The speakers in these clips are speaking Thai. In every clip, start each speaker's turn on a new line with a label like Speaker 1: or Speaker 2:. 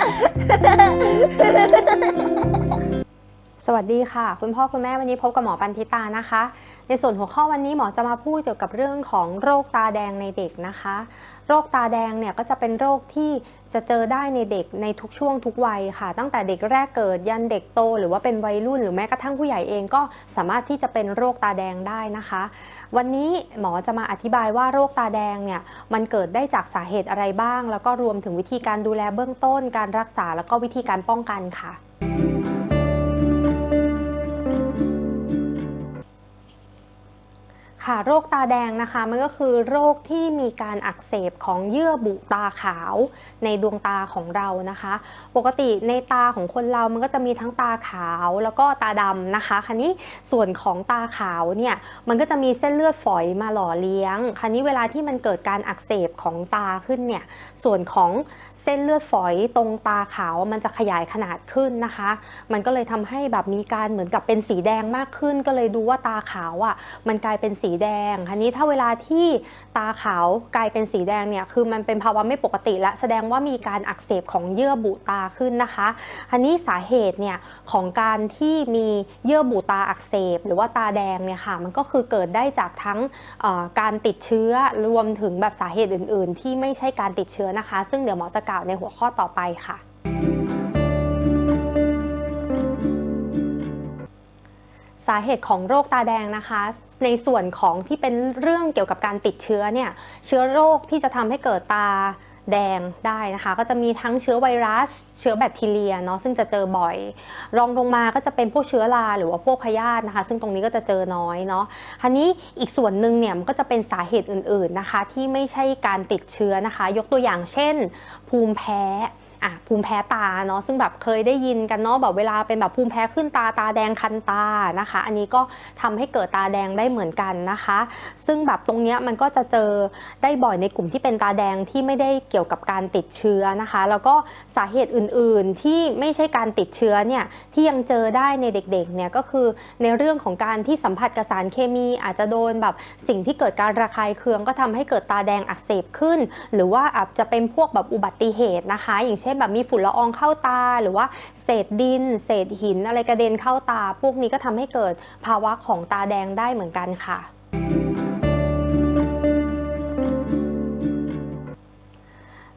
Speaker 1: 哈哈哈哈哈！哈哈。 สวัสดีค่ะ คุณพ่อคุณแม่วันนี้พบกับหมอปันธิตานะคะ ในส่วนหัวข้อวันนี้หมอจะมาพูดเกี่ยวกับเรื่องของโรคตาแดงในเด็กนะคะ โรคตาแดงเนี่ยก็จะเป็นโรคที่จะเจอได้ในเด็กในทุกช่วงทุกวัยค่ะ ตั้งแต่เด็กแรกเกิดยันเด็กโต หรือว่าเป็นวัยรุ่นหรือแม้กระทั่งผู้ใหญ่เองก็สามารถที่จะเป็นโรคตาแดงได้นะคะ วันนี้หมอจะมาอธิบายว่าโรคตาแดงเนี่ยมันเกิดได้จากสาเหตุอะไรบ้าง แล้วก็รวมถึงวิธีการดูแลเบื้องต้น การรักษาแล้วก็วิธีการป้องกันค่ะ ค่ะ โรคตาแดงนะคะมันก็คือโรคที่มีการอักเสบของเยื่อบุตาขาวในดวงตาของเรานะคะ ปกติในตาของคนเรามันก็จะมีทั้งตาขาวแล้วก็ตาดำนะคะคันนี้ส่วนของตาขาวเนี่ยมันก็จะมีเส้นเลือดฝอยมาหล่อเลี้ยงคันนี้เวลาที่มันเกิดการอักเสบของตาขึ้นเนี่ยส่วนของเส้นเลือดฝอยตรงตาขาวมันจะขยายขนาดขึ้นนะคะ มันก็เลยทำให้แบบมีการเหมือนกับเป็นสีแดงมากขึ้น ก็เลยดูว่าตาขาวอะมันกลายเป็นสีแดงคันนี้ถ้าเวลาที่ตาขาวกลายเป็นสีแดงเนี่ยคือมันเป็นภาวะไม่ปกติและแสดงว่ามีการอักเสบของเยื่อบุตาขึ้นนะคะอันนี้สาเหตุเนี่ยของการที่มีเยื่อบุตาอักเสบ หรือว่าตาแดงเนี่ยค่ะมันก็คือเกิดได้จากทั้งการติดเชื้อรวมถึงแบบสาเหตุอื่น ๆ ที่ไม่ใช่การติดเชื้อนะคะ ซึ่งเดี๋ยวหมอจะกล่าวในหัวข้อต่อไปค่ะ สาเหตุของโรคตาแดงนะคะ ในส่วนของที่เป็นเรื่องเกี่ยวกับการติดเชื้อเนี่ยเชื้อโรคที่จะทำให้เกิดตาแดงได้นะคะ ก็จะมีทั้งเชื้อไวรัส เชื้อแบคทีเรียเนาะซึ่งจะเจอบ่อย รองลงมาก็จะเป็นพวกเชื้อราหรือว่าพวกพยาธินะคะ ซึ่งตรงนี้ก็จะเจอน้อยเนาะทีนี้อีกส่วนหนึ่งเนี่ยมันก็จะเป็นสาเหตุอื่น ๆนะคะ ที่ไม่ใช่การติดเชื้อนะคะ ยกตัวอย่างเช่น ภูมิแพ้ อะภูมิแพ้ตาเนาะซึ่งแบบเคยได้ยินกันเนาะแบบเวลาเป็นแบบภูมิแพ้ขึ้นตาตาแดงคันตานะคะ อันนี้ก็ทำให้เกิดตาแดงได้เหมือนกันนะคะ ซึ่งแบบตรงเนี้ยมันก็จะเจอได้บ่อยในกลุ่มที่เป็นตาแดงที่ไม่ได้เกี่ยวกับการติดเชื้อนะคะ แล้วก็สาเหตุอื่นๆที่ไม่ใช่การติดเชื้อเนี่ยที่ยังเจอได้ในเด็กๆเนี่ยก็คือในเรื่องของการที่สัมผัสกับสารเคมี อาจจะโดนแบบสิ่งที่เกิดการระคายเคืองก็ทำให้เกิดตาแดงอักเสบขึ้น หรือว่าอาจจะเป็นพวกแบบอุบัติเหตุนะคะ อย่างเช่นแบบมีฝุ่นละอองเข้าตา หรือว่าเศษดิน เศษหินอะไรกระเด็นเข้าตา พวกนี้ก็ทำให้เกิดภาวะของตาแดงได้เหมือนกันค่ะ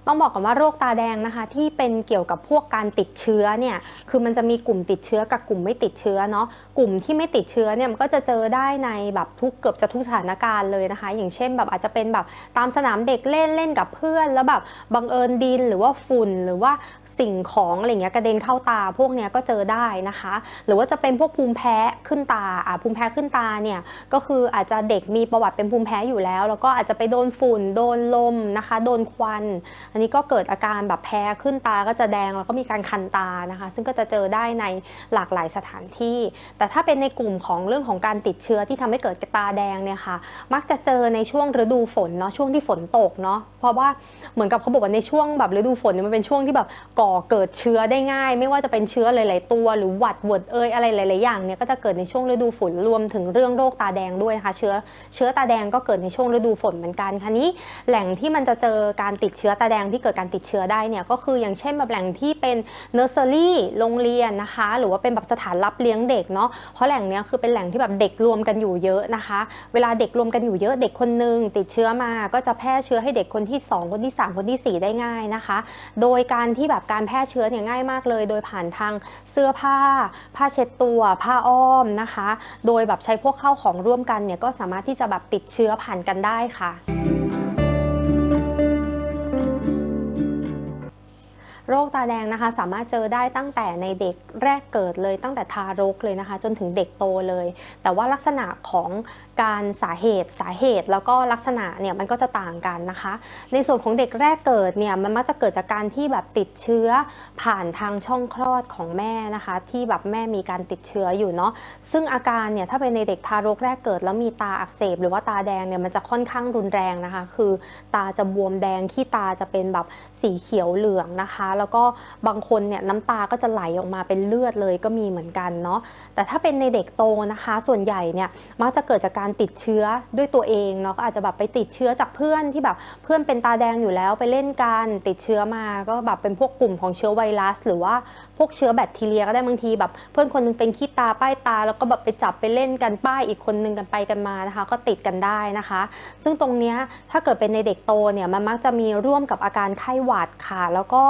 Speaker 1: ต้องบอกก่อนว่าโรคตาแดงนะคะที่เป็นเกี่ยวกับพวกการติดเชื้อเนี่ยคือมันจะมีกลุ่มติดเชื้อกับกลุ่มไม่ติดเชื้อเนาะกลุ่มที่ไม่ติดเชื้อเนี่ยมันก็จะเจอได้ในแบบทุกเกือบจะทุกสถานการณ์เลยนะคะ อย่างเช่นแบบอาจจะเป็นแบบตามสนามเด็กเล่นเล่นกับเพื่อน แล้วแบบบังเอิญดินหรือว่าฝุ่นหรือว่าสิ่งของอะไรเงี้ยกระเด็นเข้าตาพวกเนี้ยก็เจอได้นะคะ หรือว่าจะเป็นพวกภูมิแพ้ขึ้นตาอ่าภูมิแพ้ขึ้นตาเนี่ยก็คืออาจจะเด็กมีประวัติเป็นภูมิแพ้อยู่แล้ว แล้วก็อาจจะไปโดนฝุ่นโดนลมนะคะ โดนควันอันนี้ก็เกิดอาการแบบแพ้ขึ้นตาก็จะแดงแล้วก็มีการคันตานะคะ ซึ่งก็จะเจอได้ในหลากหลายสถานที่ แต่ถ้าเป็นในกลุ่มของเรื่องของการติดเชื้อที่ทำให้เกิดตาแดงเนี่ยค่ะ มักจะเจอในช่วงฤดูฝนเนาะช่วงที่ฝนตกเนาะเพราะว่าเหมือนกับเขาบอกว่าในช่วงแบบฤดูฝนมันเป็นช่วงที่แบบก่อเกิดเชื้อได้ง่าย ไม่ว่าจะเป็นเชื้อหลาย ๆ ตัวหรือหวัดเวิร์ดเอยอะไรหลาย ๆ อย่างเนี่ยก็จะเกิดในช่วงฤดูฝนรวมถึงเรื่องโรคตาแดงด้วยนะคะเชื้อเชื้อตาแดงก็เกิดในช่วงฤดูฝนเหมือนกันค่ะนี้แหล่งที่มันจะเจอการติดเชื้อตาแดงที่เกิดการติดเชื้อได้เนี่ยก็คืออย่างเช่นแบบแหล่งที่เป็นเนอร์เซอรี่โรงเรียนนะคะ หรือว่าเป็นแบบสถานรับเลี้ยงเด็กเนาะเพราะแหล่งเนี้ยคือเป็นแหล่งที่แบบเด็กรวมกันอยู่เยอะนะคะ เวลาเด็กรวมกันอยู่เยอะเด็กคนหนึงติดเชื้อมาก็จะแพร่เชื้อให้เด็กคนที่ 2 คนที่ 3 คนที่ 4 ได้ง่ายนะคะ โดยการที่แบบการแพร่เชื้อเนี่ยง่ายมากเลย โดยผ่านทางเสื้อผ้า ผ้าเช็ดตัวผ้าอ้อมนะคะ โดยแบบใช้พวกเข้าของร่วมกันเนี่ยก็สามารถที่จะแบบติดเชื้อผ่านกันได้ค่ะ โรคตาแดงนะคะ สามารถเจอได้ตั้งแต่ในเด็กแรกเกิดเลยตั้งแต่ทารกเลยนะคะ จนถึงเด็กโตเลย แต่ว่าลักษณะของการสาเหตุสาเหตุ แล้วก็ลักษณะเนี่ยมันก็จะต่างกันนะคะ ในส่วนของเด็กแรกเกิดเนี่ยมันมักจะเกิดจากการที่แบบติดเชื้อผ่านทางช่องคลอดของแม่นะคะ ที่แบบแม่มีการติดเชื้ออยู่เนาะซึ่งอาการเนี่ยถ้าเป็นในเด็กทารกแรกเกิด แล้วมีตาอักเสบ หรือว่าตาแดงเนี่ยมันจะค่อนข้างรุนแรงนะคะ คือตาจะบวมแดงขี้ตาจะเป็นแบบ สีเขียวเหลืองนะคะ แล้วก็บางคนเนี่ยน้ำตาก็จะไหลออกมาเป็นเลือดเลยก็มีเหมือนกันเนาะแต่ถ้าเป็นในเด็กโตนะคะ ส่วนใหญ่เนี่ยมักจะเกิดจากการติดเชื้อด้วยตัวเองเนาะก็อาจจะแบบไปติดเชื้อจากเพื่อนที่แบบเพื่อนเป็นตาแดงอยู่แล้วไปเล่นกันติดเชื้อมาก็แบบเป็นพวกกลุ่มของเชื้อไวรัส หรือว่าพวกเชื้อแบคทีเรียก็ได้บางทีแบบ เพื่อนคนนึงเป็นขี้ตาป้ายตา แล้วก็แบบไปจับไปเล่นกันป้ายอีกคนนึงกันไปกันมานะคะ ก็ติดกันได้นะคะ ซึ่งตรงนี้ถ้าเกิดเป็นในเด็กโตเนี่ยมันมักจะมีร่วมกับอาการไข้หวัดค่ะ แล้วก็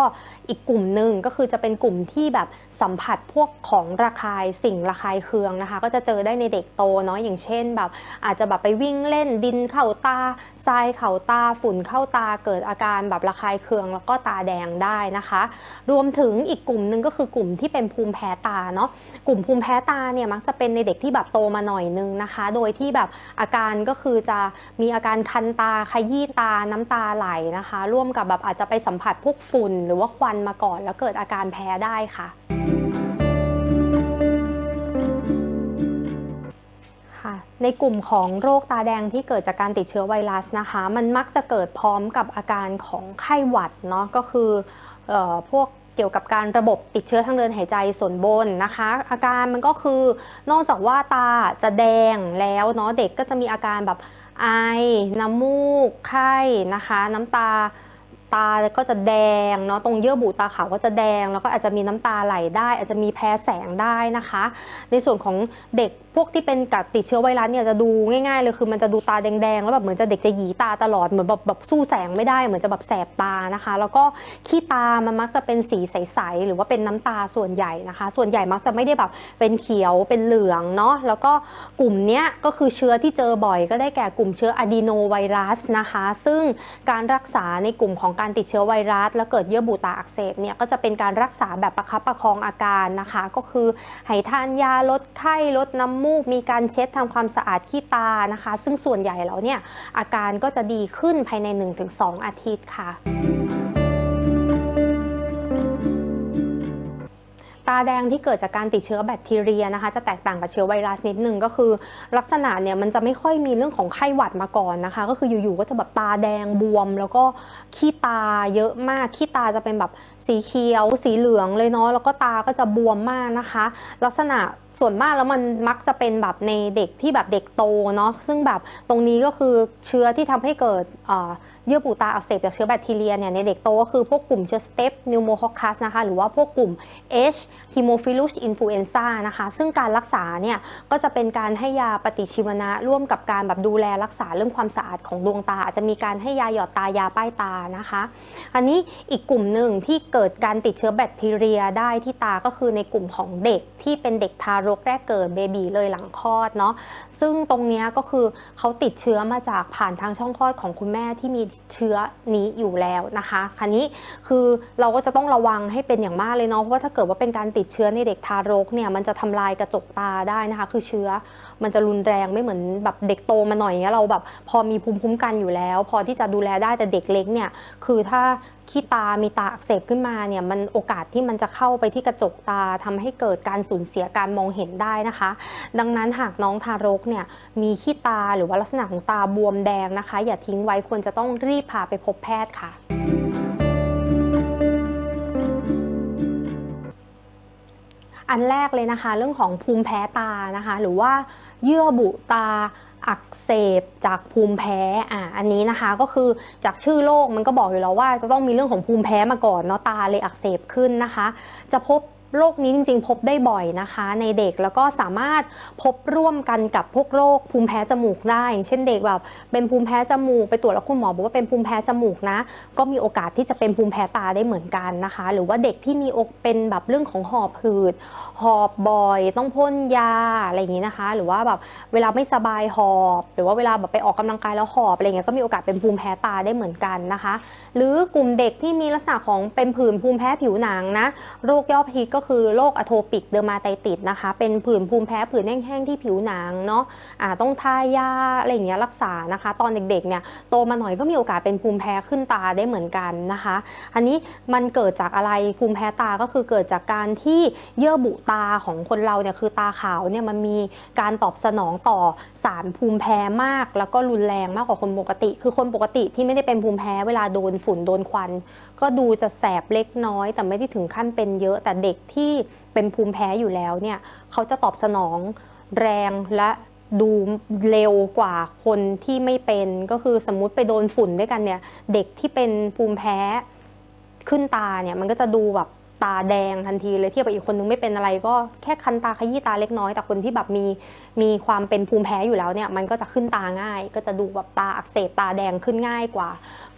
Speaker 1: อีกกลุ่มหนึ่งก็คือจะเป็นกลุ่มที่แบบสัมผัสพวกของระคายสิ่งระคายเคืองนะคะ ก็จะเจอได้ในเด็กโตเนาะอย่างเช่นแบบ อาจจะแบบไปวิ่งเล่นดินเข้าตาทรายเข่าตาฝุ่นเข้าตาเกิดอาการแบบระคายเคือง แล้วก็ตาแดงได้นะคะ รวมถึงอีกกลุ่มหนึ่งก็คือกลุ่มที่เป็นภูมิแพ้ตาเนาะกลุ่มภูมิแพ้ตาเนี่ยมักจะเป็นในเด็กที่แบบโตมาหน่อยนึงนะคะ โดยที่แบบอาการก็คือจะมีอาการคันตาขยี้ตาน้ำตาไหลนะคะ ร่วมกับแบบอาจจะไปสัมผัสพวกฝุ่นหรือว่าควันมาก่อน แล้วเกิดอาการแพ้ได้ค่ะค่ะในกลุ่มของโรคตาแดงที่เกิดจากการติดเชื้อไวรัสนะคะ มันมักจะเกิดพร้อมกับอาการของไข้หวัดเนาะก็คือเออพวก เกี่ยวกับการระบบติดเชื้อทางเดินหายใจส่วนบนนะคะ อาการมันก็คือนอกจากว่าตาจะแดงแล้วเนาะเด็กก็จะมีอาการแบบไอ น้ำมูก ไข้นะคะ น้ำตา ตาก็จะแดงเนาะตรงเยื่อบุตาขาวก็จะแดง แล้วก็อาจจะมีน้ำตาไหลได้ อาจจะมีแพ้แสงได้นะคะ ในส่วนของเด็กพวกที่เป็นกัดติดเชื้อไวรัสเนี่ยจะดูง่ายๆเลยคือมันจะดูตาแดงๆแล้วแบบเหมือนจะเด็กจะหยีตาตลอดเหมือนแบบแบบสู้แสงไม่ได้เหมือนจะแบบแสบตานะคะ แล้วก็ขี้ตามันมักจะเป็นสีใสๆหรือว่าเป็นน้ำตาส่วนใหญ่นะคะ ส่วนใหญ่มักจะไม่ได้แบบเป็นเขียวเป็นเหลืองเนาะแล้วก็กลุ่มเนี้ยก็คือเชื้อที่เจอบ่อยก็ได้แก่กลุ่มเชื้ออะดีโนไวรัสนะคะ ซึ่งการรักษาในกลุ่มของการติดเชื้อไวรัส แล้วเกิดเยื่อบุตาอักเสบเนี่ยก็จะเป็นการรักษาแบบประคับประคองอาการนะคะ ก็คือให้ทานยาลดไข้ลดน้ำมูก มีการเช็ดทำความสะอาดขี้ตานะคะ ซึ่งส่วนใหญ่แล้วเนี่ยอาการก็จะดีขึ้นภายใน 1-2 อาทิตย์ค่ะ ตาแดงที่เกิดจากการติดเชื้อแบคทีเรียนะคะ จะแตกต่างกับเชื้อไวรัสนิดนึงก็คือ ลักษณะเนี่ยมันจะไม่ค่อยมีเรื่องของไข้หวัดมาก่อนนะคะ ก็คืออยู่ๆก็จะแบบตาแดงบวม แล้วก็ขี้ตาเยอะมากขี้ตาจะเป็นแบบสีเขียว สีเหลืองเลยเนาะแล้วก็ตาก็จะบวมมากนะคะ ลักษณะ ส่วนมากแล้วมันมักจะเป็นแบบในเด็กที่แบบเด็กโตเนาะซึ่งแบบตรงนี้ก็คือเชื้อที่ทำให้เกิดเอ่อเยื่อบุตาอักเสบจากเชื้อแบคทีเรียเนี่ยในเด็กโตก็คือพวกกลุ่มเชื้อสเตปนิวโมคอคัสนะคะหรือว่าพวกกลุ่ม H h e m o p h i l u s influenza นะคะซึ่งการรักษาเนี่ยก็จะเป็นการให้ยาปฏิชีวนะร่วมกับการแบบดูแลรักษาเรื่องความสะอาดของดวงตา อาจจะมีการให้ยาหยอดตายาป้ายตานะคะ อันนี้อีกกลุ่มหนึ่งที่เกิดการติดเชื้อแบคทีเรียได้ที่ตาก็คือในกลุ่มของเด็กที่เป็นเด็กทารรกแรกเกิดเบบีเลยหลังคลอดเนาะซึ่งตรงนี้ก็คือเขาติดเชื้อมาจากผ่านทางช่องคลอดของคุณแม่ที่มีเชื้อนี้อยู่แล้วนะคะคันนี้คือเราก็จะต้องระวังให้เป็นอย่างมากเลยเนาะเพราะว่าถ้าเกิดว่าเป็นการติดเชื้อในเด็กทารกเนี่ยมันจะทำลายกระจกตาได้นะคะ คือเชื้อมันจะรุนแรงไม่เหมือนแบบเด็กโตมาหน่อยเงี้ยเราแบบพอมีภูมิคุ้มกันอยู่แล้ว พอที่จะดูแลได้แต่เด็กเล็กเนี่ยคือถ้าขี้ตามีตาอักเสบขึ้นมาเนี่ยมันโอกาสที่มันจะเข้าไปที่กระจกตาทำให้เกิดการสูญเสียการมองเห็นได้นะคะ ดังนั้นหากน้องทารกเนี่ยมีขี้ตาหรือว่าลักษณะของตาบวมแดงนะคะ อย่าทิ้งไว้ควรจะต้องรีบพาไปพบแพทย์ค่ะ อันแรกเลยนะคะ เรื่องของภูมิแพ้ตานะคะ หรือว่าเยื่อบุตาอักเสบจากภูมิแพ้ อ่า อันนี้นะคะก็คือจากชื่อโรคมันก็บอกอยู่แล้วว่าจะต้องมีเรื่องของภูมิแพ้มาก่อนเนาะตาเลยอักเสบขึ้นนะคะ จะพบ โรคนี้จริงๆ พบได้บ่อยนะคะ ในเด็กแล้วก็สามารถพบร่วมกันกับพวกโรคภูมิแพ้จมูกได้อย่างเช่นเด็กแบบเป็นภูมิแพ้จมูกไปตรวจแล้วคุณหมอบอกว่าเป็นภูมิแพ้จมูกนะ ก็มีโอกาสที่จะเป็นภูมิแพ้ตาได้เหมือนกันนะคะ หรือว่าเด็กที่มีอกเป็นแบบเรื่องของหอบหืดหอบบ่อย ต้องพ่นยาอะไรอย่างนี้นะคะ หรือว่าแบบเวลาไม่สบายหอบ หรือว่าเวลาแบบไปออกกำลังกายแล้วหอบอะไรเงี้ยก็มีโอกาสเป็นภูมิแพ้ตาได้เหมือนกันนะคะ หรือกลุ่มเด็กที่มีลักษณะของเป็นผื่นภูมิแพ้ผิวหนังนะโรคยอดฮิตก็คือโรคอะโทปิกเดอร์มาไตติสนะคะ เป็นผื่นภูมิแพ้ผื่นแห้งๆที่ผิวหนังเนาะอ่าต้องทายาอะไรอย่างเงี้ยรักษานะคะ ตอนเด็กๆเนี่ยโตมาหน่อยก็มีโอกาสเป็นภูมิแพ้ขึ้นตาได้เหมือนกันนะคะ อันนี้มันเกิดจากอะไรภูมิแพ้ตาก็คือเกิดจากการที่เยื่อบุตาของคนเราเนี่ยคือตาขาวเนี่ยมันมีการตอบสนองต่อสารภูมิแพ้มาก แล้วก็รุนแรงมากกว่าคนปกติ คือคนปกติที่ไม่ได้เป็นภูมิแพ้เวลาโดนฝุ่นโดนควัน ก็ก็ดูจะแสบเล็กน้อย แต่ไม่ได้ถึงขั้นเป็นเยอะแต่เด็กที่เป็นภูมิแพ้อยู่แล้วเนี่ยเขาจะตอบสนองแรงและดูเร็วกว่าคนที่ไม่เป็นก็คือสมมุติไปโดนฝุ่นด้วยกันเนี่ย เด็กที่เป็นภูมิแพ้ขึ้นตาเนี่ยมันก็จะดูแบบตาแดงทันทีเลยเทียบกับอีกคนนึงไม่เป็นอะไร ก็แค่คันตาขยี้ตาเล็กน้อยแต่คนที่แบบมีมีความเป็นภูมิแพ้อยู่แล้วเนี่ยมันก็จะขึ้นตาง่าย ก็จะดูแบบตาอักเสบตาแดงขึ้นง่ายกว่า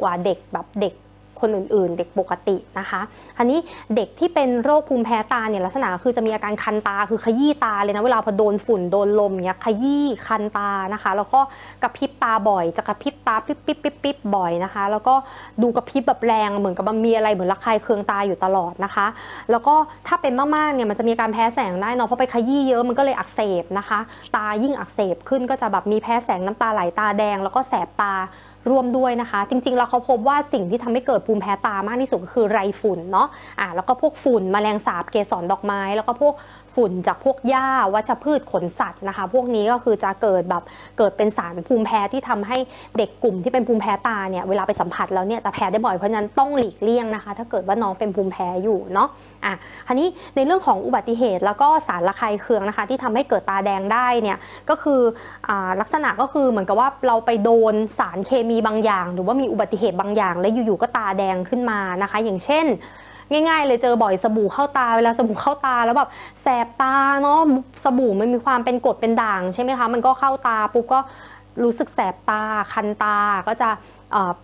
Speaker 1: กว่าเด็กแบบเด็ก คนอื่นๆ เด็กปกตินะคะ อันนี้เด็กที่เป็นโรคภูมิแพ้ตาเนี่ยลักษณะคือจะมีอาการคันตาคือขยี้ตาเลยนะเวลาพอโดนฝุ่นโดนลมเนี่ยขยี้คันตานะคะ แล้วก็กระพริบตาบ่อยจะกระพริบตาปิ๊บปิ๊บปิ๊บปิ๊บบ่อยนะคะ แล้วก็ดูกระพริบแบบแรงเหมือนกับมันมีอะไรเหมือนระคายเคืองตาอยู่ตลอดนะคะ แล้วก็ถ้าเป็นมากๆเนี่ยมันจะมีการแพ้แสงได้เนาะเพราะไปขยี้เยอะมันก็เลยอักเสบนะคะ ตายิ่งอักเสบขึ้นก็จะแบบมีแพ้แสงน้ำตาไหลตาแดง แล้วก็แสบตา ร่วมด้วยนะคะ จริงๆแล้วเขาพบว่าสิ่งที่ทำให้เกิดภูมิแพ้ตามากที่สุดก็คือไรฝุ่นเนาะอ่าแล้วก็พวกฝุ่นแมลงสาบเกสรดอกไม้ แล้วก็พวก ฝุ่นจากพวกหญ้าวัชพืชขนสัตว์นะคะ พวกนี้ก็คือจะเกิดแบบเกิดเป็นสารภูมิแพ้ที่ทำให้เด็กกลุ่มที่เป็นภูมิแพ้ตาเนี่ยเวลาไปสัมผัสแล้วเนี่ยจะแพ้ได้บ่อยเพราะฉะนั้นต้องหลีกเลี่ยงนะคะ ถ้าเกิดว่าน้องเป็นภูมิแพ้อยู่เนาะอะคราวนี้ในเรื่องของอุบัติเหตุแล้วก็สารระคายเคืองนะคะ ที่ทำให้เกิดตาแดงได้เนี่ยก็คืออลักษณะก็คือเหมือนกับว่าเราไปโดนสารเคมีบางอย่าง หรือว่ามีอุบัติเหตุบางอย่าง แล้วอยู่ๆก็ตาแดงขึ้นมานะคะ อย่างเช่น ง่าย ๆ เลยเจอบ่อยสบู่เข้าตาเวลาสบู่เข้าตาแล้วแบบแสบตาเนาะสบู่มันมีความเป็นกรดเป็นด่างใช่ไหมคะมันก็เข้าตาปุ๊บก็ รู้สึกแสบตาคันตาก็จะ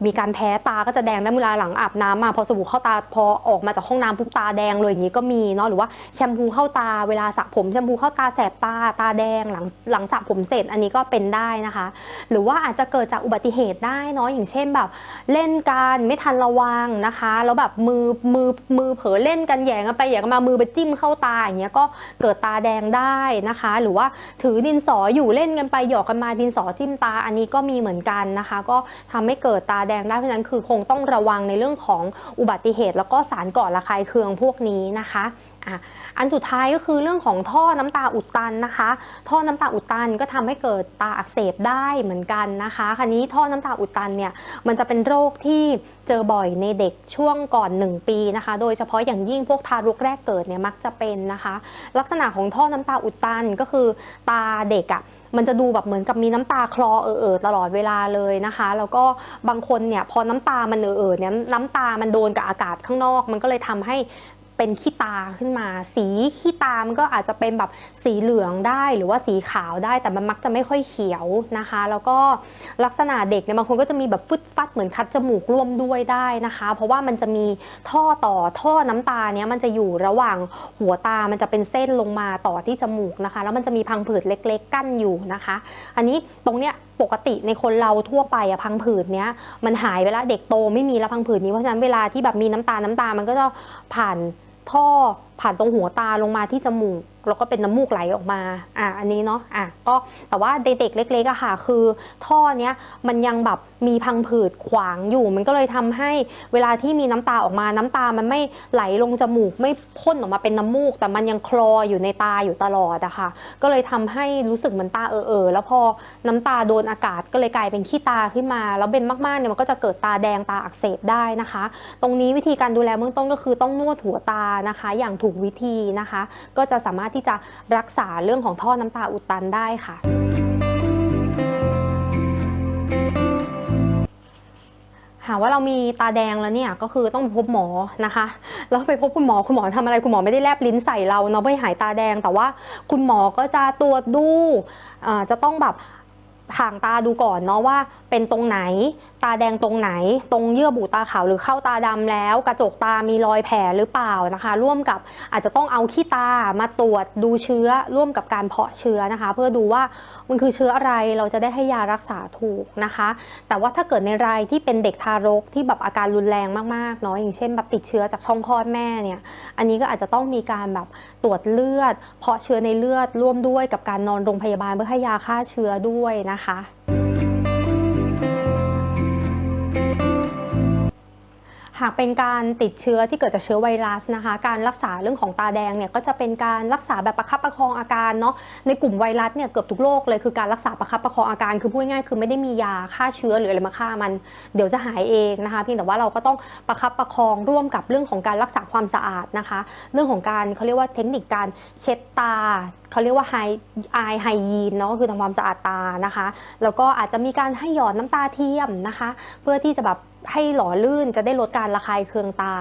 Speaker 1: มีการแพ้ตาก็จะแดงได้เวลาหลังอาบน้ำมาพอสบู่เข้าตาพอออกมาจากห้องน้ำปุ๊บตาแดงเลยอย่างนี้ก็มีเนาะหรือว่าแชมพูเข้าตาเวลาสระผมแชมพูเข้าตาแสบตาตาแดงหลังหลังสระผมเสร็จอันนี้ก็เป็นได้นะคะ หรือว่าอาจจะเกิดจากอุบัติเหตุได้เนาะอย่างเช่นแบบ เล่นกันไม่ทันระวังนะคะแล้วแบบมือมือมือเผลอเล่นกันแย่งกันไปแย่งกันมามือไปจิ้มเข้าตาอย่างเงี้ยก็เกิดตาแดงได้นะคะ หรือว่าถือดินสออยู่เล่นกันไปหยอกกันมาดินสอจิ้มตาอันนี้ก็มีเหมือนกันนะคะ ก็ทำให้เกิดตาแดงได้เพราะฉะนั้นคือคงต้องระวังในเรื่องของอุบัติเหตุ แล้วก็สารก่อระคายเคืองพวกนี้นะคะอะอันสุดท้ายก็คือเรื่องของท่อน้ำตาอุดตันนะคะ ท่อน้ำตาอุดตันก็ทำให้เกิดตาอักเสบได้เหมือนกันนะคะคันนี้ท่อน้ำตาอุดตันเนี่ยมันจะเป็นโรคที่เจอบ่อยในเด็กช่วงก่อน 1 ปีนะคะ โดยเฉพาะอย่างยิ่งพวกทารกแรกเกิดเนี่ยมักจะเป็นนะคะ ลักษณะของท่อน้ำตาอุดตันก็คือตาเด็กอะ่ะ มันจะดูแบบเหมือนกับมีน้ำตาคลอเออๆตลอดเวลาเลยนะคะ แล้วก็บางคนเนี่ยพอน้ำตามันเออเนี่ยน้ำตามันโดนกับอากาศข้างนอก มันก็เลยทำให้ เป็นขี้ตาขึ้นมา สีขี้ตามันก็อาจจะเป็นแบบสีเหลืองได้หรือว่าสีขาวได้ แต่มันมักจะไม่ค่อยเขียวนะคะ แล้วก็ลักษณะเด็กเนี่ยบางคนก็จะมีแบบฟึดฟัดเหมือนคัดจมูกร่วมด้วยได้นะคะ เพราะว่ามันจะมีท่อต่อท่อน้ำตาเนี่ยมันจะอยู่ระหว่างหัวตามันจะเป็นเส้นลงมาต่อที่จมูกนะคะ แล้วมันจะมีพังผืดเล็ก ๆ กั้นอยู่นะคะ อันนี้ตรงเนี้ยปกติในคนเราทั่วไปอะพังผืดเนี้ยมันหายไปแล้วเด็กโตไม่มีแล้วพังผืดนี้เพราะฉะนั้นเวลาที่แบบมีน้ำตาน้ำตามันก็จะผ่าน พ่อ ผ่านตรงหัวตาลงมาที่จมูกแล้วก็เป็นน้ำมูกไหลออกมา อะ อันนี้เนาะ อะ ก็แต่ว่าเด็กๆเล็กๆอะค่ะ คือท่อเนี้ยมันยังแบบมีพังผืดขวางอยู่ มันก็เลยทำให้เวลาที่มีน้ำตาออกมา น้ำตามันไม่ไหลลงจมูก ไม่พ่นออกมาเป็นน้ำมูก แต่มันยังคลออยู่ในตาอยู่ตลอดอะค่ะ ก็เลยทำให้รู้สึกเหมือนตาเออๆแล้วพอน้ำตาโดนอากาศก็เลยกลายเป็นขี้ตาขึ้นมา แล้วเป็นมากๆเนี่ยมันก็จะเกิดตาแดงตาอักเสบได้นะคะ ตรงนี้วิธีการดูแลเบื้องต้นก็คือต้องนวดหัวตานะคะ อย่างถูกวิธีนะคะ ก็จะสามารถที่จะรักษาเรื่องของท่อน้ำตาอุดตันได้ค่ะหาว่าเรามีตาแดงแล้วเนี่ยก็คือต้องไปพบหมอนะคะ แล้วไปพบคุณหมอคุณหมอทำอะไรคุณหมอไม่ได้แลบลิ้นใส่เราเนาะไม่หายตาแดง แต่ว่าคุณหมอก็จะตรวจดูจะต้องแบบห่างตาดูก่อนเนาะว่าเป็นตรงไหน ตาแดงตรงไหน ตรงเยื่อบุตาขาวหรือเข้าตาดำแล้ว กระจกตามีรอยแผลหรือเปล่านะคะ ร่วมกับอาจจะต้องเอาขี้ตามาตรวจดูเชื้อ ร่วมกับการเพาะเชื้อนะคะ เพื่อดูว่ามันคือเชื้ออะไรเราจะได้ให้ยารักษาถูกนะคะ แต่ว่าถ้าเกิดในรายที่เป็นเด็กทารกที่แบบอาการรุนแรงมากๆเนาะอย่างเช่นแบบติดเชื้อจากช่องคลอดแม่เนี่ยอันนี้ก็อาจจะต้องมีการแบบตรวจเลือด เพาะเชื้อในเลือดร่วมด้วยกับการนอนโรงพยาบาลเพื่อให้ยาฆ่าเชื้อด้วยนะคะ หากเป็นการติดเชื้อที่เกิดจากเชื้อไวรัสนะคะ การรักษาเรื่องของตาแดงเนี่ยก็จะเป็นการรักษาแบบประคับประคองอาการเนาะในกลุ่มไวรัสเนี่ยเกือบทุกโรคเลยคือการรักษาประคับประคองอาการคือพูดง่ายคือไม่ได้มียาฆ่าเชื้อหรืออะไรมาฆ่ามันเดี๋ยวจะหายเองนะคะเพียงแต่ว่าเราก็ต้องประคับประคองร่วมกับเรื่องของการรักษาความสะอาดนะคะ เรื่องของการเขาเรียกว่าเทคนิคการเช็ดตา เขาเรียกว่าไฮไอไฮยีนเนาะก็คือทำความสะอาดตานะคะ แล้วก็อาจจะมีการให้หยอดน้ำตาเทียมนะคะ เพื่อที่จะแบบให้หล่อลื่นจะได้ลดการระคายเคืองตา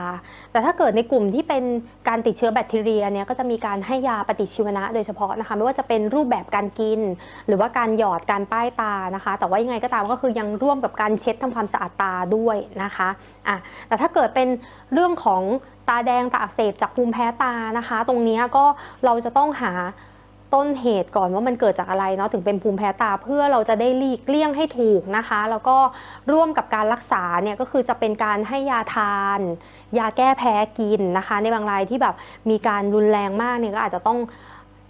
Speaker 1: แต่ถ้าเกิดในกลุ่มที่เป็นการติดเชื้อแบคทีเรียเนี่ยก็จะมีการให้ยาปฏิชีวนะโดยเฉพาะนะคะ ไม่ว่าจะเป็นรูปแบบการกิน หรือว่าการหยอดการป้ายตานะคะ แต่ว่ายังไงก็ตามก็คือยังร่วมกับการเช็ดทำความสะอาดตาด้วยนะคะอะแต่ถ้าเกิดเป็นเรื่องของตาแดงตาอักเสบจากภูมิแพ้ตานะคะ ตรงนี้ก็เราจะต้องหา ต้นเหตุก่อนว่ามันเกิดจากอะไรเนาะถึงเป็นภูมิแพ้ตาเพื่อเราจะได้หลีกเลี่ยงให้ถูกนะคะ แล้วก็ร่วมกับการรักษาเนี่ยก็คือจะเป็นการให้ยาทาน ยาแก้แพ้กินนะคะ ในบางรายที่แบบมีการรุนแรงมากเนี่ยก็อาจจะต้อง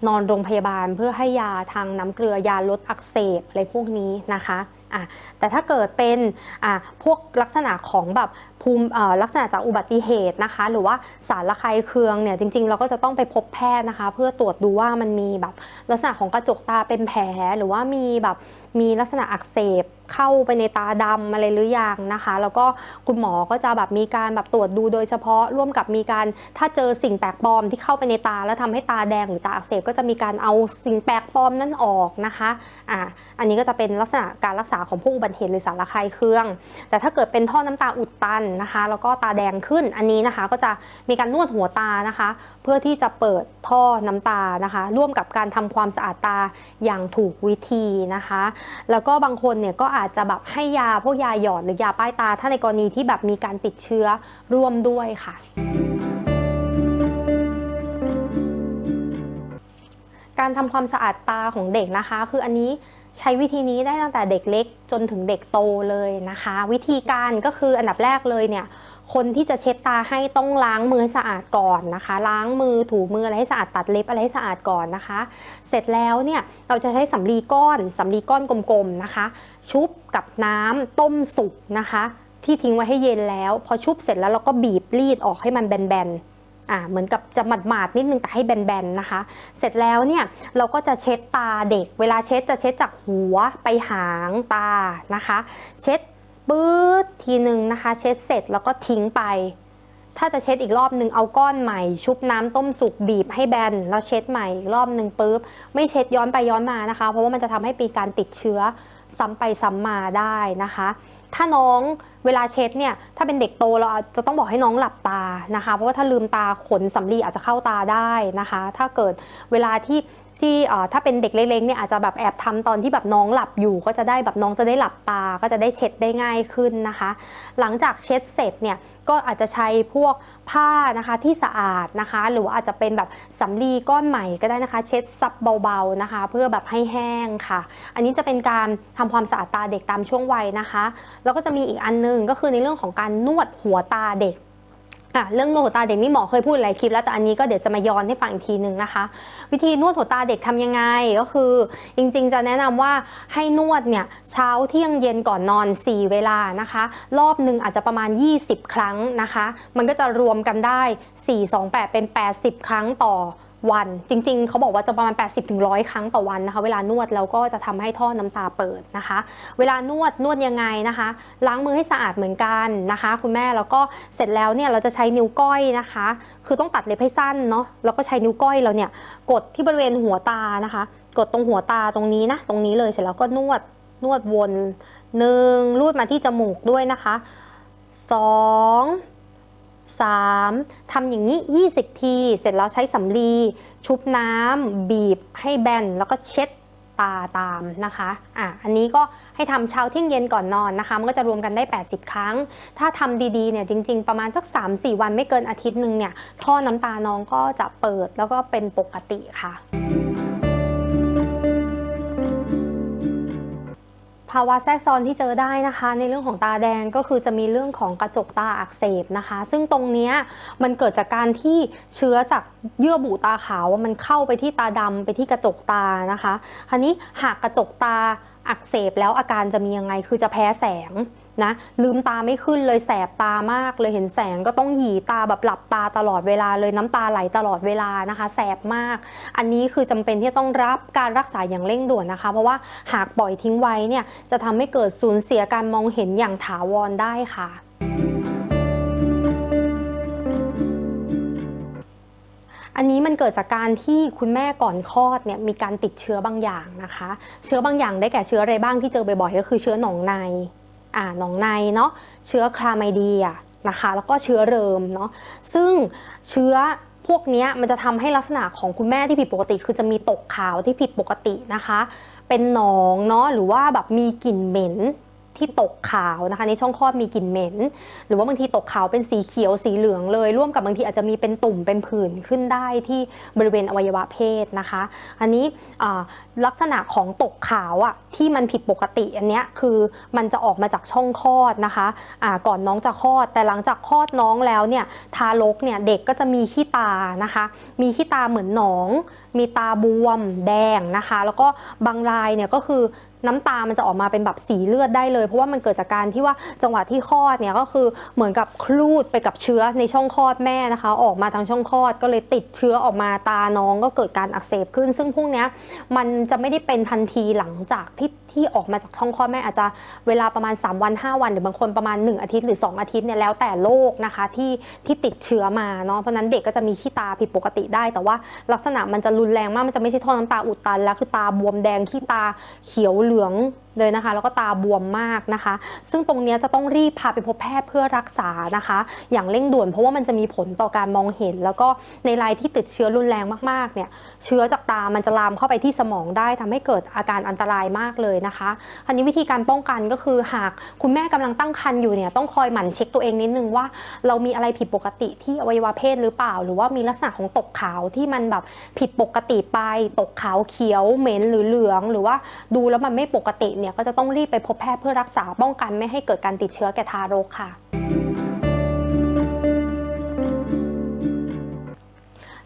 Speaker 1: นอนโรงพยาบาลเพื่อให้ยาทางน้ำเกลือยาลดอักเสบอะไรพวกนี้นะคะ อะแต่ถ้าเกิดเป็นอะพวกลักษณะของแบบภูมิลักษณะจากอุบัติเหตุนะคะ หรือว่าสารละคายเคืองเนี่ยจริง ๆ เราก็จะต้องไปพบแพทย์นะคะ เพื่อตรวจดูว่ามันมีแบบลักษณะของกระจกตาเป็นแผลหรือว่ามีแบบมีลักษณะอักเสบ เข้าไปในตาดำอะไรหรือยังนะคะ แล้วก็คุณหมอก็จะแบบมีการแบบตรวจดูโดยเฉพาะร่วมกับมีการถ้าเจอสิ่งแปลกปลอมที่เข้าไปในตา แล้วทำให้ตาแดงหรือตาอักเสบก็จะมีการเอาสิ่งแปลกปลอมนั้นออกนะคะอ่าอันนี้ก็จะเป็นลักษณะการรักษาของผู้อุบัติเหตุหรือสารคายเครื่อง แต่ถ้าเกิดเป็นท่อน้ำตาอุดตันนะคะ แล้วก็ตาแดงขึ้นอันนี้นะคะ ก็จะมีการนวดหัวตานะคะ เพื่อที่จะเปิดท่อน้ำตานะคะ ร่วมกับการทำความสะอาดตาอย่างถูกวิธีนะคะ แล้วก็บางคนเนี่ยก็อาจจะแบบให้ยาพวกยาหยอดหรือยาป้ายตา ถ้าในกรณีที่แบบมีการติดเชื้อร่วมด้วยค่ะการทำความสะอาดตาของเด็กนะคะ คืออันนี้ใช้วิธีนี้ได้ตั้งแต่เด็กเล็กจนถึงเด็กโตเลยนะคะ วิธีการก็คืออันดับแรกเลยเนี่ย คนที่จะเช็ดตาให้ต้องล้างมือให้สะอาดก่อนนะคะ ล้างมือถูมืออะไรให้สะอาดตัดเล็บอะไรให้สะอาดก่อนนะคะ เสร็จแล้วเนี่ยเราจะใช้สำลีก้อนสำลีก้อนกลมๆนะคะ ชุบกับน้ำต้มสุกนะคะ ที่ทิ้งไว้ให้เย็นแล้ว พอชุบเสร็จแล้วเราก็บีบรีดออกให้มันแบนๆอ่าเหมือนกับจะหมาดๆนิดนึงแต่ให้แบนๆนะคะ เสร็จแล้วเนี่ยเราก็จะเช็ดตาเด็ก เวลาเช็ดจะเช็ดจากหัวไปหางตานะคะ เช็ด ปื๊ดทีหนึ่งนะคะ เช็ดเสร็จแล้วก็ทิ้งไป ถ้าจะเช็ดอีกรอบหนึ่งเอาก้อนใหม่ ชุบน้ำต้มสุกบีบให้แบนแล้วเช็ดใหม่อีกรอบหนึ่งปุ๊บไม่เช็ดย้อนไปย้อนมานะคะ เพราะว่ามันจะทำให้มีการติดเชื้อซ้ำไปซ้ำมาได้นะคะ ถ้าน้องเวลาเช็ดเนี่ยถ้าเป็นเด็กโตเราอาจจะต้องบอกให้น้องหลับตานะคะ เพราะว่าถ้าลืมตาขนสำลีอาจจะเข้าตาได้นะคะ ถ้าเกิดเวลาที่ ที่ถ้าเป็นเด็กเล็กๆเนี่ยอาจจะแบบแอบทำตอนที่แบบน้องหลับอยู่ ก็จะได้แบบน้องจะได้หลับตา ก็จะได้เช็ดได้ง่ายขึ้นนะคะ หลังจากเช็ดเสร็จเนี่ยก็อาจจะใช้พวกผ้านะคะที่สะอาดนะคะ หรือว่าอาจจะเป็นแบบสำลีก้อนใหม่ก็ได้นะคะ เช็ดซับเบาๆนะคะ เพื่อแบบให้แห้งค่ะ อันนี้จะเป็นการทำความสะอาดตาเด็กตามช่วงวัยนะคะ แล้วก็จะมีอีกอันนึงก็คือในเรื่องของการนวดหัวตาเด็ก อะเรื่องนวดหัวตาเด็กนี่หมอเคยพูดหลายคลิปแล้วแต่อันนี้ก็เดี๋ยวจะมาย้อนให้ฟังอีกทีหนึ่งนะคะ วิธีนวดหัวตาเด็กทำยังไงก็คือ จริงๆ จะแนะนำว่าให้นวดเนี่ยเช้าเที่ยงเย็นก่อนนอน 4 เวลานะคะ รอบหนึ่งอาจจะประมาณ 20 ครั้งนะคะ มันก็จะรวมกันได้ 4 2 8 เป็น 80 ครั้งต่อ วัน จริง ๆ เขาบอกว่าจะประมาณ 80ถึง100ครั้งต่อวันนะคะ เวลานวดแล้วก็จะทำให้ท่อน้ำตาเปิดนะคะ เวลานวดนวดยังไงนะคะ ล้างมือให้สะอาดเหมือนกันนะคะ คุณแม่แล้วก็เสร็จแล้วเนี่ยเราจะใช้นิ้วก้อยนะคะ คือต้องตัดเล็บให้สั้นเนาะแล้วก็ใช้นิ้วก้อยเราเนี่ยกดที่บริเวณหัวตานะคะ กดตรงหัวตาตรงนี้นะตรงนี้เลยเสร็จแล้วก็นวดนวดวนหนึ่งรูดมาที่จมูกด้วยนะคะสอง 3ทำอย่างนี้ 20 ที เสร็จแล้วใช้สำลี ชุบน้ำบีบให้แบน แล้วก็เช็ดตาตามนะคะอะอันนี้ก็ให้ทำเช้าเที่ยงเย็นก่อนนอนนะคะ มันก็จะรวมกันได้ 80 ครั้ง ถ้าทำดีๆเนี่ยจริง ๆ ประมาณสัก 3-4 วันไม่เกินอาทิตย์หนึ่งเนี่ยท่อน้ำตาน้องก็จะเปิดแล้วก็เป็นปกติค่ะ ภาวะแทรกซ้อนที่เจอได้นะคะ ในเรื่องของตาแดงก็คือจะมีเรื่องของกระจกตาอักเสบนะคะ ซึ่งตรงนี้มันเกิดจากการที่เชื้อจากเยื่อบุตาขาวมันเข้าไปที่ตาดำไปที่กระจกตานะคะ คราวนี้หากกระจกตาอักเสบแล้วอาการจะมียังไงคือจะแพ้แสง นะลืมตาไม่ขึ้นเลยแสบตามากเลยเห็นแสงก็ต้องหยีตาแบบหลับตาตลอดเวลาเลยน้ำตาไหลตลอดเวลานะคะ แสบมาก อันนี้คือจำเป็นที่ต้องรับการรักษาอย่างเร่งด่วนนะคะ เพราะว่าหากปล่อยทิ้งไว้เนี่ยจะทำให้เกิดสูญเสียการมองเห็นอย่างถาวรได้ค่ะอันนี้มันเกิดจากการที่คุณแม่ก่อนคลอดเนี่ยมีการติดเชื้อบางอย่างนะคะ เชื้อบางอย่างได้แก่เชื้ออะไรบ้างที่เจอบ่อยๆก็คือเชื้อหนองใน อ่าหนองในเนาะเชื้อคลาไมเดียนะคะ แล้วก็เชื้อเริมเนาะซึ่งเชื้อพวกนี้มันจะทำให้ลักษณะของคุณแม่ที่ผิดปกติ คือจะมีตกขาวที่ผิดปกตินะคะ เป็นหนองเนาะหรือว่าแบบมีกลิ่นเหม็น ที่ตกขาวนะคะ ในช่องคลอดมีกลิ่นเหม็น หรือว่าบางทีตกขาวเป็นสีเขียวสีเหลืองเลย ร่วมกับบางทีอาจจะมีเป็นตุ่มเป็นผื่นขึ้นได้ที่บริเวณอวัยวะเพศนะคะ อันนี้ลักษณะของตกขาวอะที่มันผิดปกติอันเนี้ยคือมันจะออกมาจากช่องคลอดนะคะอ่าก่อนน้องจะคลอด แต่หลังจากคลอดน้องแล้วเนี่ยทารกเนี่ยเด็กก็จะมีขี้ตานะคะ มีขี้ตาเหมือนหนอง มีตาบวมแดงนะคะ แล้วก็บางรายเนี่ยก็คือ น้ำตามันจะออกมาเป็นแบบสีเลือดได้เลย เพราะว่ามันเกิดจากการที่ว่าจังหวะที่คลอดเนี่ยก็คือเหมือนกับคลูดไปกับเชื้อในช่องคลอดแม่นะคะ ออกมาทางช่องคลอดก็เลยติดเชื้อออกมาตาน้องก็เกิดการอักเสบขึ้น ซึ่งพวกเนี้ยมันจะไม่ได้เป็นทันทีหลังจากที่ที่ออกมาจากช่องคลอดแม่อาจจะเวลาประมาณ 3 วัน 5 วัน หรือบางคนประมาณ 1 อาทิตย์หรือ 2 อาทิตย์เนี่ยแล้วแต่โรคนะคะที่ที่ติดเชื้อมาเนาะเพราะฉะนั้นเด็กก็จะมีขี้ตาผิดปกติได้ แต่ว่าลักษณะมันจะรุนแรงมากมันจะไม่ใช่ท่อน้ำตาอุดตันแล้วคือตาบวมแดงขี้ตาเขียวเหลืองเลยนะคะ แล้วก็ตาบวมมากนะคะ ซึ่งตรงนี้จะต้องรีบพาไปพบแพทย์เพื่อรักษานะคะ อย่างเร่งด่วนเพราะว่ามันจะมีผลต่อการมองเห็น แล้วก็ในรายที่ติดเชื้อรุนแรงมากๆเนี่ยเชื้อจากตามันจะลามเข้าไปที่สมองได้ทำให้เกิดอาการอันตรายมากเลยนะคะอันนี้วิธีการป้องกันก็คือหากคุณแม่กำลังตั้งครรภ์อยู่เนี่ยต้องคอยหมั่นเช็คตัวเองนิดนึงว่า เรามีอะไรผิดปกติที่อวัยวะเพศหรือเปล่า หรือว่ามีลักษณะของตกขาวที่มันแบบผิดปกติไป ตกขาวเขียวเหม็นหรือเหลือง หรือว่าดูแล้วมันไม่ปกติเนี่ยก็จะต้องรีบไปพบแพทย์เพื่อรักษาป้องกันไม่ให้เกิดการติดเชื้อแก่ทารกค่ะ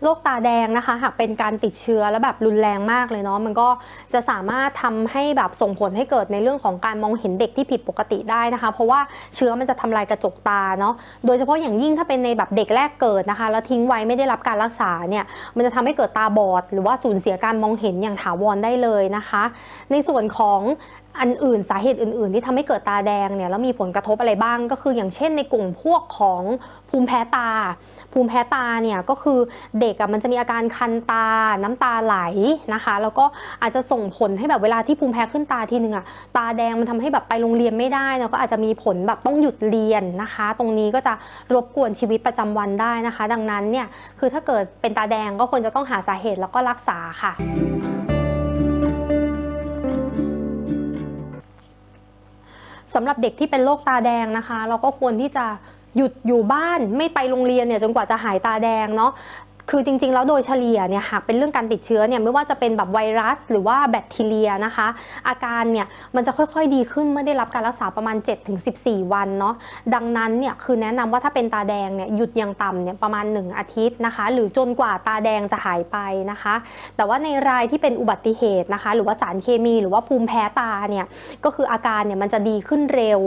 Speaker 1: โรคตาแดงนะคะ หากเป็นการติดเชื้อแล้วแบบรุนแรงมากเลยเนาะมันก็จะสามารถทำให้แบบส่งผลให้เกิดในเรื่องของการมองเห็นเด็กที่ผิดปกติได้นะคะ เพราะว่าเชื้อมันจะทำลายกระจกตาเนาะโดยเฉพาะอย่างยิ่งถ้าเป็นในแบบเด็กแรกเกิดนะคะ แล้วทิ้งไว้ไม่ได้รับการรักษาเนี่ยมันจะทำให้เกิดตาบอด หรือว่าสูญเสียการมองเห็นอย่างถาวรได้เลยนะคะ ในส่วนของอันอื่นสาเหตุอื่น ๆ ที่ทำให้เกิดตาแดงเนี่ยแล้วมีผลกระทบอะไรบ้างก็คืออย่างเช่นในกลุ่มพวกของภูมิแพ้ตา ภูมิแพ้ตาเนี่ยก็คือเด็กอะมันจะมีอาการคันตา น้ำตาไหลนะคะ แล้วก็อาจจะส่งผลให้แบบเวลาที่ภูมิแพ้ขึ้นตาทีนึงอะตาแดงมันทำให้แบบไปโรงเรียนไม่ได้แล้วก็อาจจะมีผลแบบต้องหยุดเรียนนะคะ ตรงนี้ก็จะรบกวนชีวิตประจำวันได้นะคะ ดังนั้นเนี่ยคือถ้าเกิดเป็นตาแดงก็ควรจะต้องหาสาเหตุแล้วก็รักษาค่ะสำหรับเด็กที่เป็นโรคตาแดงนะคะ เราก็ควรที่จะ หยุดอยู่บ้านไม่ไปโรงเรียนเนี่ยจนกว่าจะหายตาแดงเนาะ คือจริงๆ แล้วโดยเฉลี่ยเนี่ยหากเป็นเรื่องการติดเชื้อเนี่ยไม่ว่าจะเป็นแบบไวรัสหรือว่าแบคทีเรียนะคะ อาการเนี่ยมันจะค่อยๆดีขึ้นเมื่อได้รับการรักษาประมาณ 7-14 วันเนาะดังนั้นเนี่ยคือแนะนำว่าถ้าเป็นตาแดงเนี่ยหยุดอย่างต่ำเนี่ยประมาณ 1 อาทิตย์นะคะ หรือจนกว่าตาแดงจะหายไปนะคะ แต่ว่าในรายที่เป็นอุบัติเหตุนะคะ หรือว่าสารเคมีหรือว่าภูมิแพ้ตาเนี่ยก็คืออาการเนี่ยมันจะดีขึ้นเร็ว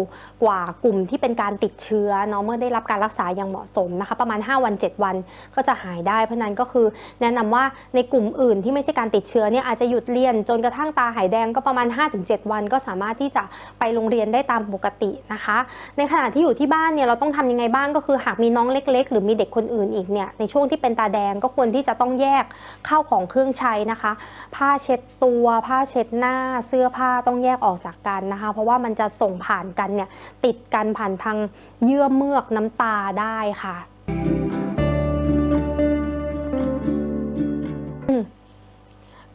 Speaker 1: กว่ากลุ่มที่เป็นการติดเชื้อเนาะเมื่อได้รับการรักษาอย่างเหมาะสมนะคะ ประมาณ 5 วัน 7 วันก็จะหายได้เพราะนั้นก็คือแนะนำว่าในกลุ่มอื่นที่ไม่ใช่การติดเชื้อเนี่ยอาจจะหยุดเรียนจนกระทั่งตาหายแดงก็ประมาณ 5-7 วัน ก็สามารถที่จะไปโรงเรียนได้ตามปกตินะคะ ในขณะที่อยู่ที่บ้านเนี่ยเราต้องทำยังไงบ้างก็คือหากมีน้องเล็ก ๆ หรือมีเด็กคนอื่นอีกเนี่ยในช่วงที่เป็นตาแดงก็ควรที่จะต้องแยกข้าวของเครื่องใช้นะคะ ผ้าเช็ดตัวผ้าเช็ดหน้า เสื้อผ้าต้องแยกออกจากกันนะคะ เพราะว่ามันจะส่งผ่านกันเนี่ยติดกันผ่านทางเยื่อเมือกน้ำตาได้ค่ะ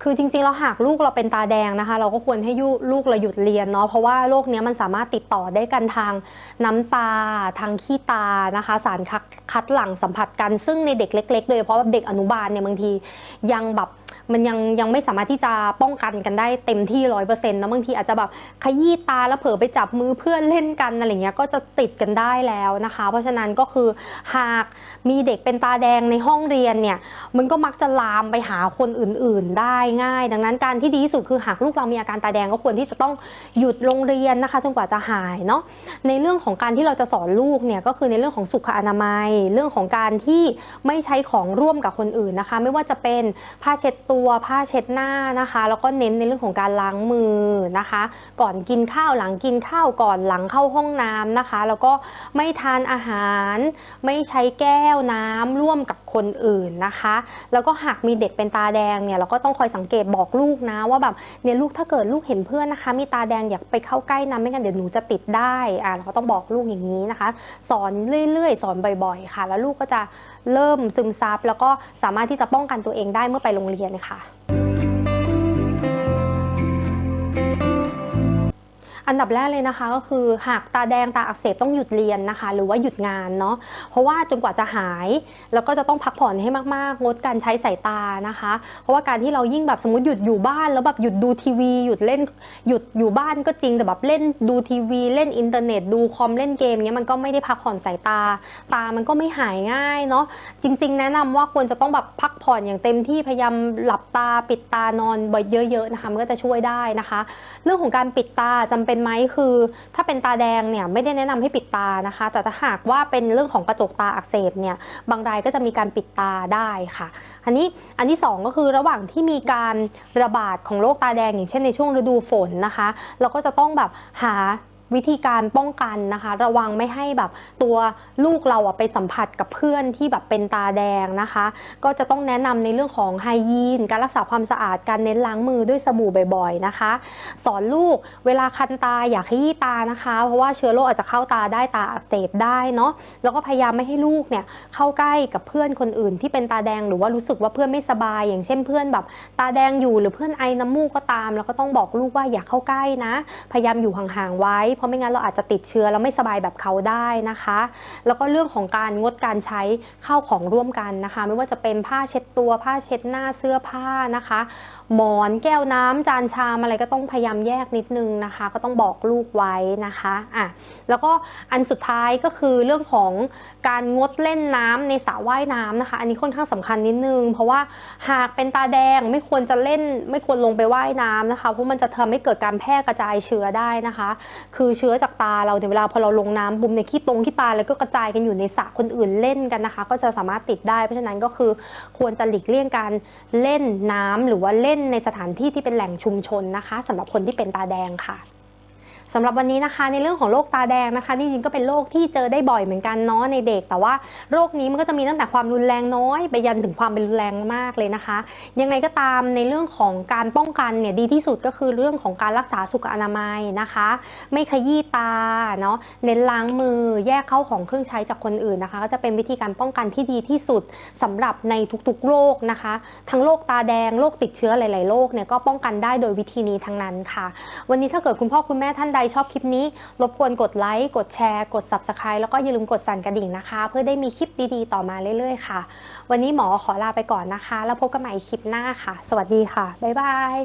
Speaker 1: คือจริงๆเราหากลูกเราเป็นตาแดงนะคะ เราก็ควรให้ยุลูกเราหยุดเรียนเนาะเพราะว่าโรคเนี้ยมันสามารถติดต่อได้กันทางน้ำตา ทางขี้ตานะคะ สารคัดคัดหลั่งสัมผัสกันซึ่งในเด็กเล็ก ๆ โดยเฉพาะแบบเด็กอนุบาลเนี่ยบางทียังแบบ มันยังยังไม่สามารถที่จะป้องกันกันได้เต็มที่ร้อยเปอร์เซ็นต์นะบางทีอาจจะแบบขยี้ตาแล้วเผลอไปจับมือเพื่อนเล่นกันอะไรเงี้ยก็จะติดกันได้แล้วนะคะ เพราะฉะนั้นก็คือหากมีเด็กเป็นตาแดงในห้องเรียนเนี่ยมันก็มักจะลามไปหาคนอื่น ๆ ได้ง่าย ดังนั้นการที่ดีที่สุดคือหากลูกเรามีอาการตาแดงก็ควรที่จะต้องหยุดโรงเรียนนะคะจนกว่าจะหายเนาะในเรื่องของการที่เราจะสอนลูกเนี่ยก็คือในเรื่องของสุขอนามัย เรื่องของการที่ไม่ใช้ของร่วมกับคนอื่นนะคะ ไม่ว่าจะเป็นผ้าเช็ดตัววผ้าเช็ดหน้านะคะ แล้วก็เน้นในเรื่องของการล้างมือนะคะ ก่อนกินข้าวหลังกินข้าวก่อนหลังเข้าห้องน้ำนะคะ แล้วก็ไม่ทานอาหาร ไม่ใช้แก้วน้ำร่วมกับคนอื่นนะคะ แล้วก็หากมีเด็กเป็นตาแดงเนี่ยเราก็ต้องคอยสังเกตบอกลูกนะว่าแบบเนี่ยลูกถ้าเกิดลูกเห็นเพื่อนนะคะ มีตาแดงอยากไปเข้าใกล้นะไม่งั้นเดี๋ยวหนูจะติดได้อ่าเราก็ต้องบอกลูกอย่างนี้นะคะ สอนเรื่อยๆ สอนบ่อยๆ ค่ะ แล้วลูกก็จะ เริ่มซึมซับแล้วก็สามารถที่จะป้องกันตัวเองได้เมื่อไปโรงเรียนค่ะ อันดับแรกเลยนะคะก็คือหากตาแดงตาอักเสบต้องหยุดเรียนนะคะ หรือว่าหยุดงานเนาะเพราะว่าจนกว่าจะหาย แล้วก็จะต้องพักผ่อนให้มากๆ งดการใช้สายตานะคะ เพราะว่าการที่เรายิ่งแบบสมมติหยุดอยู่บ้าน แล้วแบบหยุดดูทีวี หยุดเล่นหยุดอยู่บ้านก็จริงแต่แบบเล่นดูทีวี เล่นอินเทอร์เน็ตดูคอมเล่นเกมเงี้ยมันก็ไม่ได้พักผ่อนสายตา ตามันก็ไม่หายง่ายเนาะจริง ๆ แนะนำว่าควรจะต้องแบบพักผ่อนอย่างเต็มที่พยายามหลับตาปิดตานอนบ่อยเยอะๆนะคะมันก็จะช่วยได้นะคะ เรื่องของการปิดตาจำเป็น็นไหมคือ ถ้าเป็นตาแดงเนี่ยไม่ได้แนะนำให้ปิดตานะคะ แต่ถ้าหากว่าเป็นเรื่องของกระจกตาอักเสบเนี่ยบางรายก็จะมีการปิดตาได้ค่ะ อันนี้อันที่สองก็คือระหว่างที่มีการระบาดของโรคตาแดงอย่างเช่นในช่วงฤดูฝนนะคะ เราก็จะต้องแบบหา วิธีการป้องกันนะคะ ระวังไม่ให้แบบตัวลูกเราอะไปสัมผัสกับเพื่อนที่แบบเป็นตาแดงนะคะ ก็จะต้องแนะนำในเรื่องของไฮยีน การรักษาความสะอาดการเน้นล้างมือด้วยสบู่บ่อยๆนะคะ สอนลูกเวลาคันตาอยากขยี้ตานะคะ เพราะว่าเชื้อโรคอาจจะเข้าตาได้ตาอักเสบได้เนาะแล้วก็พยายามไม่ให้ลูกเนี่ยเข้าใกล้กับเพื่อนคนอื่นที่เป็นตาแดงหรือว่ารู้สึกว่าเพื่อนไม่สบาย อย่างเช่นเพื่อนแบบ ตาแดงอยู่หรือเพื่อนไอน้ำมูกก็ตาม แล้วก็ต้องบอกลูกว่าอย่าเข้าใกล้นะ พยายามอยู่ห่างๆไว้ราะไม่งั้นเราอาจจะติดเชื้อแล้วไม่สบายแบบเขาได้นะคะ แล้วก็เรื่องของการงดการใช้ข้าวของร่วมกันนะคะ ไม่ว่าจะเป็นผ้าเช็ดตัวผ้าเช็ดหน้าเสื้อผ้านะคะ หมอนแก้วน้ำจานชามอะไรก็ต้องพยายามแยกนิดนึงนะคะ ก็ต้องบอกลูกไว้นะคะอะแล้วก็อันสุดท้ายก็คือเรื่องของการงดเล่นน้ำในสระว่ายน้ำนะคะ อันนี้ค่อนข้างสำคัญนิดนึง เพราะว่าหากเป็นตาแดงไม่ควรจะเล่นไม่ควรลงไปว่ายน้ำนะคะเพราะมันจะทำให้เกิดการแพร่กระจายเชื้อได้นะคะ คือเชื้อจากตาเราในยเวลาพอเราลงน้ำบุมในยขี้ตรงขี้ตาแล้วก็กระจายกันอยู่ในสระคนอื่นเล่นกันนะคะ ก็จะสามารถติดได้เพราะฉะนั้นก็คือควรจะหลีกเลี่ยงการเล่นน้ำหรือว่าเล่นในสถานที่ที่เป็นแหล่งชุมชนนะคะสำหรับคนที่เป็นตาแดงค่ะ สำหรับวันนี้นะคะในเรื่องของโรคตาแดงนะคะจริงๆก็เป็นโรคที่เจอได้บ่อยเหมือนกันเนาะในเด็ก แต่ว่าโรคนี้มันก็จะมีตั้งแต่ความรุนแรงน้อย ไปยันถึงความเป็นรุนแรงมากเลยนะคะ ยังไงก็ตามในเรื่องของการป้องกันเนี่ยดีที่สุดก็คือเรื่องของการรักษาสุขอนามัยนะคะ ไม่ขยี้ตาเนาะเน้นล้างมือแยกเข้าของเครื่องใช้จากคนอื่นนะคะ ก็จะเป็นวิธีการป้องกันที่ดีที่สุดสำหรับในทุกๆโรคนะคะ ทั้งโรคตาแดงโรคติดเชื้อหลาย ๆโรคเนี่ยก็ป้องกันได้โดยวิธีนี้ทั้งนั้นค่ะ วันนี้ถ้าเกิดคุณพ่อคุณแม่ท่านใดชอบคลิปนี้ รบกวนกดไลค์ กดแชร์ กด Subscribe แล้วก็อย่าลืมกดสั่นกระดิ่งนะคะ เพื่อได้มีคลิปดีๆ ต่อมาเรื่อยๆ ค่ะ วันนี้หมอขอลาไปก่อนนะคะ แล้วพบกันใหม่คลิปหน้าค่ะ สวัสดีค่ะ บ๊ายบาย